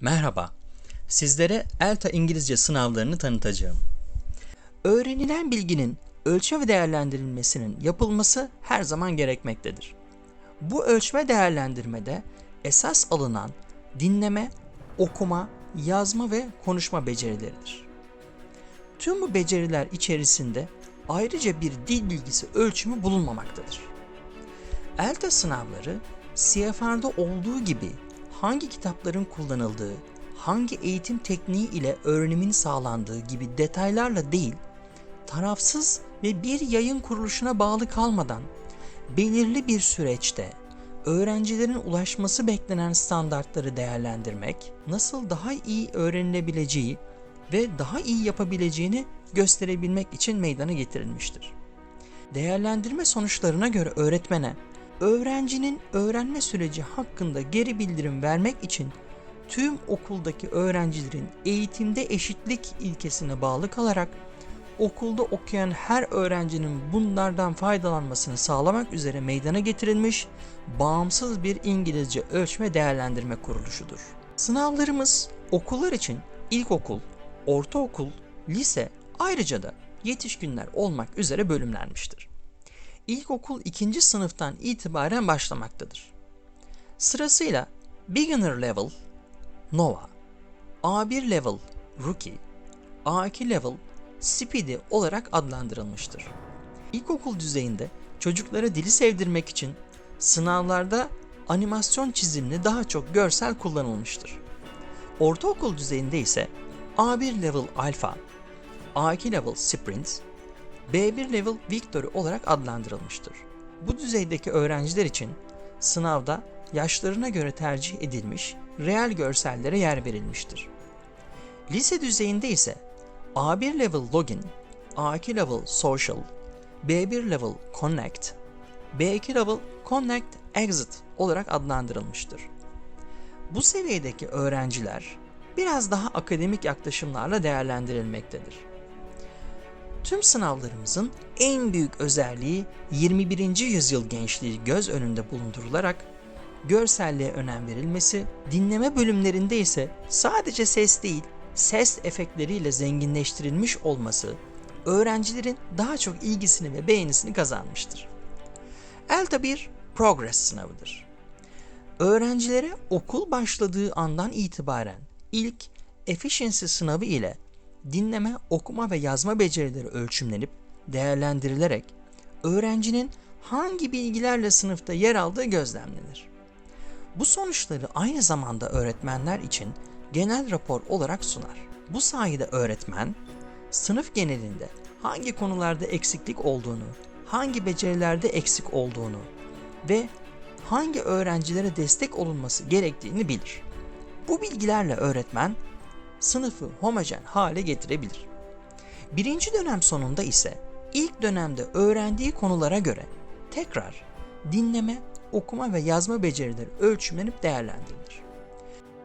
Merhaba, sizlere ELTA İngilizce sınavlarını tanıtacağım. Öğrenilen bilginin ölçme ve değerlendirilmesinin yapılması her zaman gerekmektedir. Bu ölçme değerlendirmede esas alınan dinleme, okuma, yazma ve konuşma becerileridir. Tüm bu beceriler içerisinde ayrıca bir dil bilgisi ölçümü bulunmamaktadır. ELTA sınavları CFR'da olduğu gibi hangi kitapların kullanıldığı, hangi eğitim tekniği ile öğrenimin sağlandığı gibi detaylarla değil, tarafsız ve bir yayın kuruluşuna bağlı kalmadan belirli bir süreçte öğrencilerin ulaşması beklenen standartları değerlendirmek, nasıl daha iyi öğrenilebileceği ve daha iyi yapabileceğini gösterebilmek için meydana getirilmiştir. Değerlendirme sonuçlarına göre öğretmene öğrencinin öğrenme süreci hakkında geri bildirim vermek için tüm okuldaki öğrencilerin eğitimde eşitlik ilkesine bağlı kalarak okulda okuyan her öğrencinin bunlardan faydalanmasını sağlamak üzere meydana getirilmiş bağımsız bir İngilizce ölçme değerlendirme kuruluşudur. Sınavlarımız okullar için ilkokul, ortaokul, lise ayrıca da yetişkinler olmak üzere bölümlenmiştir ilkokul ikinci sınıftan itibaren başlamaktadır. Sırasıyla Beginner Level, Nova, A1 Level, Rookie, A2 Level, Speedy olarak adlandırılmıştır. İlkokul düzeyinde çocuklara dili sevdirmek için sınavlarda animasyon çizimli daha çok görsel kullanılmıştır. Ortaokul düzeyinde ise A1 Level Alpha, A2 Level Sprint, B1 Level Victory olarak adlandırılmıştır. Bu düzeydeki öğrenciler için sınavda yaşlarına göre tercih edilmiş reel görsellere yer verilmiştir. Lise düzeyinde ise A1 Level Login, A2 Level Social, B1 Level Connect, B2 Level Connect Exit olarak adlandırılmıştır. Bu seviyedeki öğrenciler biraz daha akademik yaklaşımlarla değerlendirilmektedir. Tüm sınavlarımızın en büyük özelliği 21. yüzyıl gençliği göz önünde bulundurularak görselliğe önem verilmesi, dinleme bölümlerinde ise sadece ses değil, ses efektleriyle zenginleştirilmiş olması öğrencilerin daha çok ilgisini ve beğenisini kazanmıştır. ELTA bir progress sınavıdır. Öğrencilere okul başladığı andan itibaren ilk efficiency sınavı ile dinleme, okuma ve yazma becerileri ölçümlenip değerlendirilerek öğrencinin hangi bilgilerle sınıfta yer aldığı gözlemlenir. Bu sonuçları aynı zamanda öğretmenler için genel rapor olarak sunar. Bu sayede öğretmen sınıf genelinde hangi konularda eksiklik olduğunu, hangi becerilerde eksik olduğunu ve hangi öğrencilere destek olunması gerektiğini bilir. Bu bilgilerle öğretmen sınıfı homojen hale getirebilir. Birinci dönem sonunda ise ilk dönemde öğrendiği konulara göre tekrar dinleme, okuma ve yazma becerileri ölçümlenip değerlendirilir.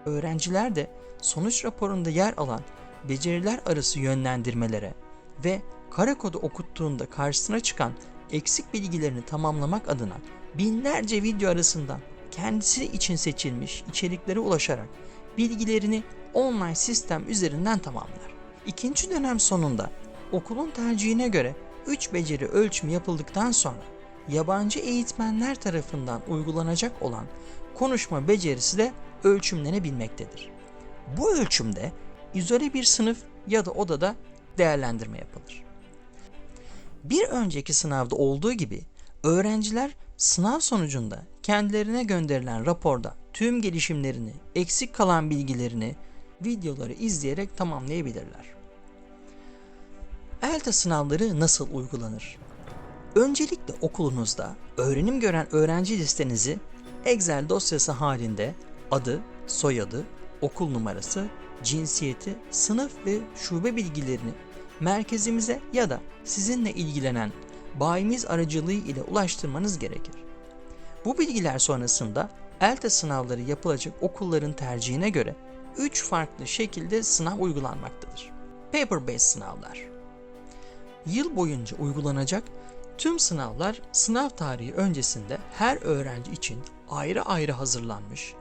Öğrenciler de sonuç raporunda yer alan beceriler arası yönlendirmelere ve kare kodu okuttuğunda karşısına çıkan eksik bilgilerini tamamlamak adına binlerce video arasından kendisi için seçilmiş içeriklere ulaşarak bilgilerini online sistem üzerinden tamamlar. İkinci dönem sonunda okulun tercihine göre 3 beceri ölçümü yapıldıktan sonra yabancı eğitmenler tarafından uygulanacak olan konuşma becerisi de ölçümlenebilmektedir. Bu ölçümde izole bir sınıf ya da odada değerlendirme yapılır. Bir önceki sınavda olduğu gibi öğrenciler sınav sonucunda kendilerine gönderilen raporda tüm gelişimlerini, eksik kalan bilgilerini, videoları izleyerek tamamlayabilirler. ELTA sınavları nasıl uygulanır? Öncelikle okulunuzda öğrenim gören öğrenci listenizi Excel dosyası halinde adı, soyadı, okul numarası, cinsiyeti, sınıf ve şube bilgilerini merkezimize ya da sizinle ilgilenen bayimiz aracılığı ile ulaştırmanız gerekir. Bu bilgiler sonrasında ELTA sınavları yapılacak okulların tercihine göre 3 farklı şekilde sınav uygulanmaktadır. Paper-based sınavlar. Yıl boyunca uygulanacak tüm sınavlar sınav tarihi öncesinde her öğrenci için ayrı ayrı hazırlanmış,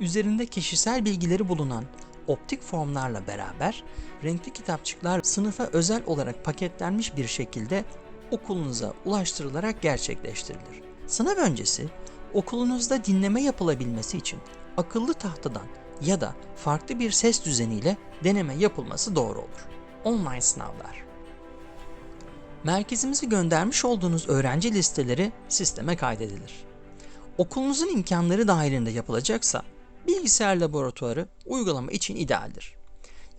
üzerinde kişisel bilgileri bulunan optik formlarla beraber renkli kitapçıklar sınıfa özel olarak paketlenmiş bir şekilde okulunuza ulaştırılarak gerçekleştirilir. Sınav öncesi okulunuzda dinleme yapılabilmesi için akıllı tahtadan ya da farklı bir ses düzeniyle deneme yapılması doğru olur. Online sınavlar. Merkezimize göndermiş olduğunuz öğrenci listeleri sisteme kaydedilir. Okulunuzun imkanları dahilinde yapılacaksa bilgisayar laboratuvarı uygulama için idealdir.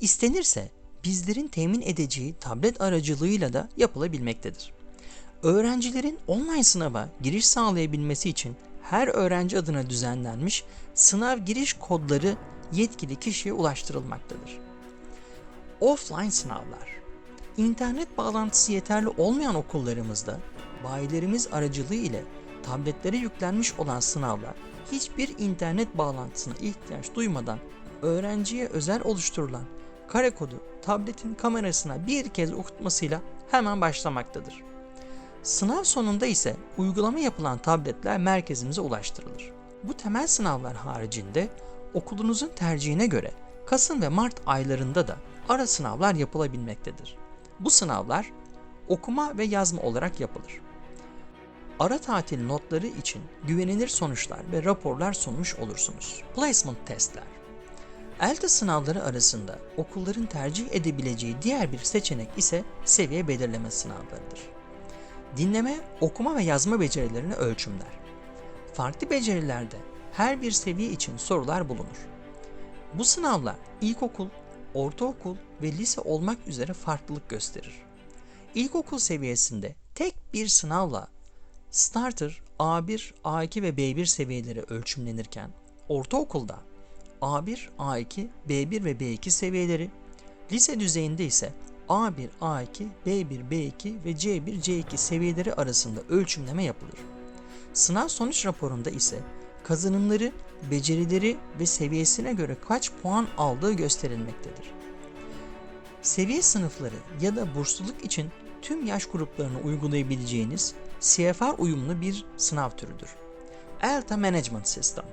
İstenirse bizlerin temin edeceği tablet aracılığıyla da yapılabilmektedir. Öğrencilerin online sınava giriş sağlayabilmesi için her öğrenci adına düzenlenmiş sınav giriş kodları yetkili kişiye ulaştırılmaktadır. Offline sınavlar İnternet bağlantısı yeterli olmayan okullarımızda bayilerimiz aracılığı ile tabletlere yüklenmiş olan sınavlar hiçbir internet bağlantısına ihtiyaç duymadan öğrenciye özel oluşturulan kare kodu tabletin kamerasına bir kez okutmasıyla hemen başlamaktadır. Sınav sonunda ise uygulama yapılan tabletler merkezimize ulaştırılır. Bu temel sınavlar haricinde okulunuzun tercihine göre Kasım ve Mart aylarında da ara sınavlar yapılabilmektedir. Bu sınavlar okuma ve yazma olarak yapılır. Ara tatil notları için güvenilir sonuçlar ve raporlar sunmuş olursunuz. Placement testler. ELTA sınavları arasında okulların tercih edebileceği diğer bir seçenek ise seviye belirleme sınavlarıdır. Dinleme, okuma ve yazma becerilerini ölçümler. Farklı becerilerde her bir seviye için sorular bulunur. Bu sınavlar ilkokul, ortaokul ve lise olmak üzere farklılık gösterir. İlkokul seviyesinde tek bir sınavla Starter, A1, A2 ve B1 seviyeleri ölçümlenirken ortaokulda A1, A2, B1 ve B2 seviyeleri, lise düzeyinde ise A1, A2, B1, B2 ve C1, C2 seviyeleri arasında ölçümleme yapılır. Sınav sonuç raporunda ise kazanımları, becerileri ve seviyesine göre kaç puan aldığı gösterilmektedir. Seviye sınıfları ya da bursluluk için tüm yaş gruplarını uygulayabileceğiniz CFR uyumlu bir sınav türüdür. ELTA Management System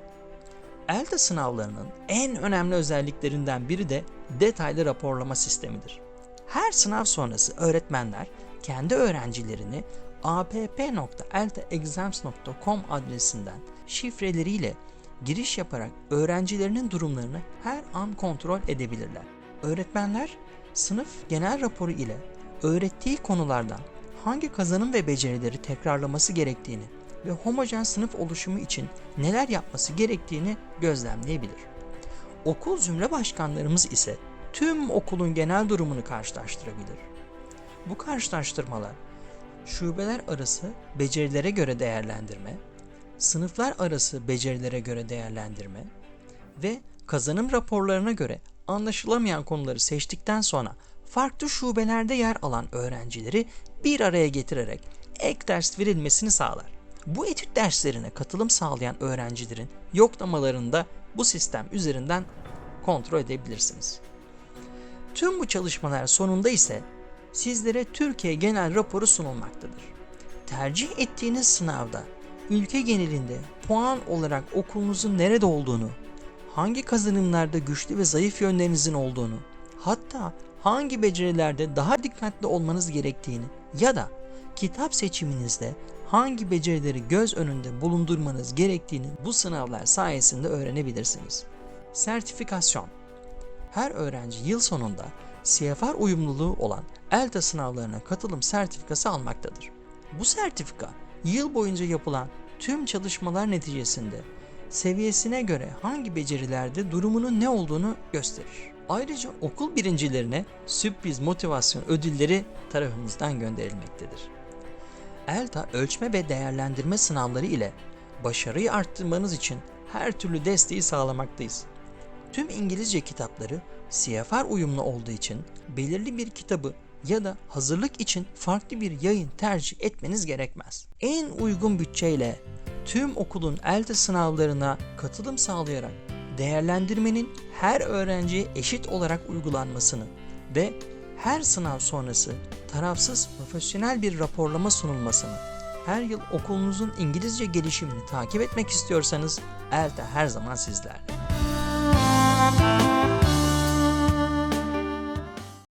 ELTA sınavlarının en önemli özelliklerinden biri de detaylı raporlama sistemidir. Her sınav sonrası öğretmenler kendi öğrencilerini app.eltaexams.com adresinden şifreleriyle giriş yaparak öğrencilerinin durumlarını her an kontrol edebilirler. Öğretmenler sınıf genel raporu ile öğrettiği konulardan hangi kazanım ve becerileri tekrarlaması gerektiğini ve homojen sınıf oluşumu için neler yapması gerektiğini gözlemleyebilir. Okul zümre başkanlarımız ise tüm okulun genel durumunu karşılaştırabilir. Bu karşılaştırmalar şubeler arası becerilere göre değerlendirme, sınıflar arası becerilere göre değerlendirme ve kazanım raporlarına göre anlaşılamayan konuları seçtikten sonra farklı şubelerde yer alan öğrencileri bir araya getirerek ek ders verilmesini sağlar. Bu etüt derslerine katılım sağlayan öğrencilerin yoklamalarını da bu sistem üzerinden kontrol edebilirsiniz. Tüm bu çalışmalar sonunda ise sizlere Türkiye genel raporu sunulmaktadır. Tercih ettiğiniz sınavda ülke genelinde puan olarak okulunuzun nerede olduğunu, hangi kazanımlarda güçlü ve zayıf yönlerinizin olduğunu, hatta hangi becerilerde daha dikkatli olmanız gerektiğini ya da kitap seçiminizde hangi becerileri göz önünde bulundurmanız gerektiğini bu sınavlar sayesinde öğrenebilirsiniz. Sertifikasyon Her öğrenci yıl sonunda CFR uyumluluğu olan ELTA sınavlarına katılım sertifikası almaktadır. Bu sertifika yıl boyunca yapılan tüm çalışmalar neticesinde seviyesine göre hangi becerilerde durumunun ne olduğunu gösterir. Ayrıca okul birincilerine sürpriz motivasyon ödülleri tarafımızdan gönderilmektedir. ELTA ölçme ve değerlendirme sınavları ile başarıyı arttırmanız için her türlü desteği sağlamaktayız. Tüm İngilizce kitapları CFR uyumlu olduğu için belirli bir kitabı ya da hazırlık için farklı bir yayın tercih etmeniz gerekmez. En uygun bütçeyle tüm okulun ELTA sınavlarına katılım sağlayarak değerlendirmenin her öğrenciye eşit olarak uygulanmasını ve her sınav sonrası tarafsız profesyonel bir raporlama sunulmasını, her yıl okulunuzun İngilizce gelişimini takip etmek istiyorsanız ELTA her zaman sizlerle. Thank you.